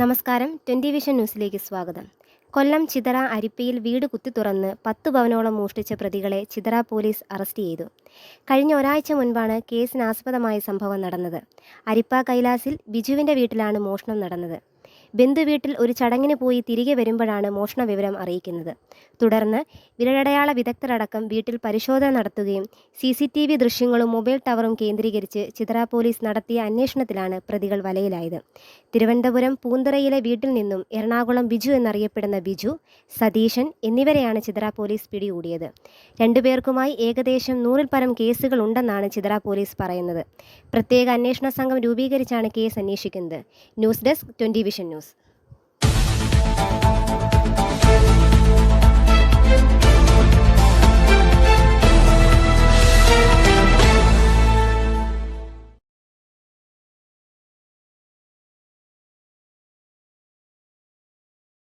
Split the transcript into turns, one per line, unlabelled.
നമസ്കാരം. Twenty vision ന്യൂസിലേക്ക് സ്വാഗതം. കൊല്ലം ചിതറ അരിപ്പയിൽ വീട് കുത്തി തുറന്ന് പത്ത് പവനോളം മോഷ്ടിച്ച പ്രതികളെ ചിതറ പോലീസ് അറസ്റ്റ് ചെയ്തു. കഴിഞ്ഞ ഒരാഴ്ച മുൻപാണ് കേസിനാസ്പദമായ സംഭവം നടന്നത്. അരിപ്പ കൈലാസിൽ ബിജുവിന്റെ വീട്ടിലാണ് മോഷണം നടന്നത്. ബന്ധുവീട്ടിൽ ഒരു ചടങ്ങിന് പോയി തിരികെ വരുമ്പോഴാണ് മോഷണ വിവരം അറിയിക്കുന്നത്. തുടർന്ന് വിരലടയാള വിദഗ്ധരടക്കം വീട്ടിൽ പരിശോധന നടത്തുകയും സി സി ടി വി ദൃശ്യങ്ങളും മൊബൈൽ ടവറും കേന്ദ്രീകരിച്ച് ചിത്ര പോലീസ് നടത്തിയ അന്വേഷണത്തിലാണ് പ്രതികൾ വലയിലായത്. തിരുവനന്തപുരം പൂന്തറയിലെ വീട്ടിൽ നിന്നും എറണാകുളം ബിജു എന്നറിയപ്പെടുന്ന ബിജു സതീശൻ എന്നിവരെയാണ് ചിത്ര പോലീസ് പിടികൂടിയത്. രണ്ടുപേർക്കുമായി ഏകദേശം നൂറിൽ പരം കേസുകൾ ഉണ്ടെന്നാണ് ചിത്ര പോലീസ് പറയുന്നത്. പ്രത്യേക അന്വേഷണ സംഘം രൂപീകരിച്ചാണ് കേസ് അന്വേഷിക്കുന്നത്. News desk twenty vision news.